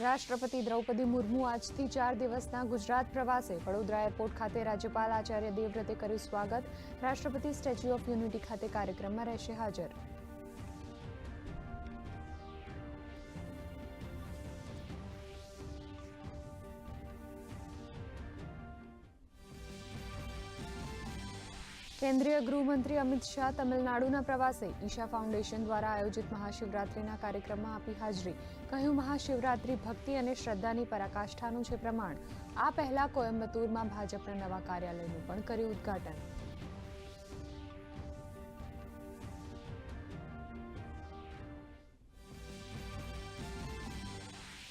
રાષ્ટ્રપતિ દ્રૌપદી મુર્મુ આજથી ચાર દિવસના ગુજરાત પ્રવાસે. વડોદરા એરપોર્ટ ખાતે રાજ્યપાલ આચાર્ય દેવવ્રતે કર્યું સ્વાગત. રાષ્ટ્રપતિ સ્ટેચ્યુ ઓફ યુનિટી ખાતે કાર્યક્રમમાં રહેશે હાજર. કેન્દ્રીય ગૃહમંત્રી અમિત શાહ તમિલનાડુના પ્રવાસે ઈશા ફાઉન્ડેશન દ્વારા આયોજિત મહાશિવરાત્રિના કાર્યક્રમમાં આપી હાજરી. કહ્યું, મહાશિવરાત્રિ ભક્તિ અને શ્રદ્ધાની પરાકાષ્ઠાનું છે પ્રમાણ. આ પહેલા કોયમ્બતુરમાં ભાજપના નવા કાર્યાલયનું પણ કર્યું ઉદ્ઘાટન.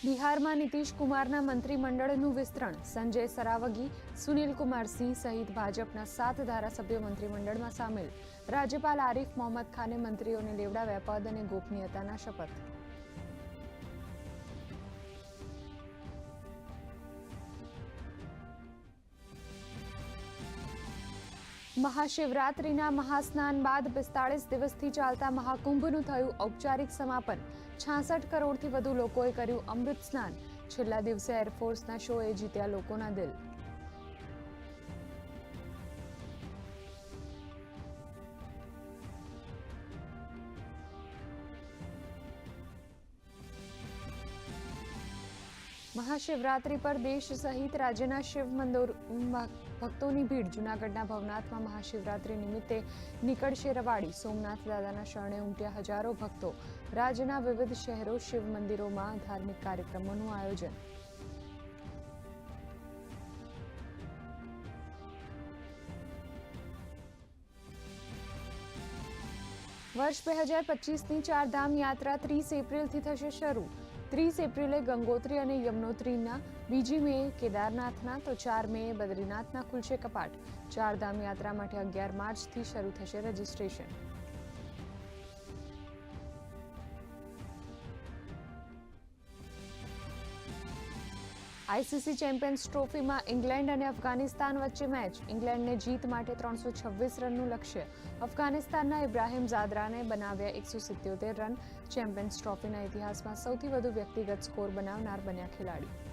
બિહારમાં નીતિશ કુમારના મંત્રીમંડળનું વિસ્તરણ. સંજય સરાવગી, સુનિલ કુમાર સિંહ સહિત ભાજપના સાત ધારાસભ્યો મંત્રીમંડળમાં સામેલ. રાજ્યપાલ આરિફ મોહમ્મદ ખાને મંત્રીઓને લેવડાવ્યા પદ અને ગોપનીયતાના શપથ. મહાશિવરાત્રિના મહાસ્નાન બાદ પિસ્તાળીસ દિવસથી ચાલતા મહાકુંભનું થયું ઔપચારિક સમાપન. છાસઠ કરોડથી વધુ લોકોએ કર્યું અમૃત સ્નાન. છેલ્લા દિવસે એરફોર્સના શોએ જીત્યા લોકોના દિલ. મહાશિવરાત્રિ પર દેશ સહિત રાજ્યના શિવ મંદિર ભક્તોની ભીડ. જૂનાગઢના ભવનાથમાં મહાશિવરાત્રિ નિમિત્તે નીકળશે રવાડી. સોમનાથ દાદાના શરણે ઉમટ્યા હજારો ભક્તો. રાજ્યના વિવિધ શહેરો શિવ મંદિરોમાં ધાર્મિક કાર્યક્રમોનું આયોજન. વર્ષ બે હજાર પચીસની ચારધામ યાત્રા ત્રીસ એપ્રિલથી થશે શરૂ. ત્રીસ એપ્રિલે ગંગોત્રી અને યમનોત્રીના બીજી મે કેદારનાથના તો ચાર મે બદ્રીનાથના ખુલશે કપાટ. ચારધામ યાત્રા માટે અગિયાર માર્ચથી શરૂ થશે રજીસ્ટ્રેશન. આઈસીસી ચેમ્પિયન્સ ટ્રોફીમાં ઇંગ્લેન્ડ અને અફઘાનિસ્તાન વચ્ચે મેચ. ઇંગ્લેન્ડને જીત માટે ત્રણસો છવ્વીસ રનનું લક્ષ્ય. અફઘાનિસ્તાનના ઇબ્રાહિમ ઝાદરાને બનાવ્યા એકસો સિત્યોતેર રન. ચેમ્પિયન્સ ટ્રોફીના ઇતિહાસમાં સૌથી વધુ વ્યક્તિગત સ્કોર બનાવનાર બન્યા ખેલાડી.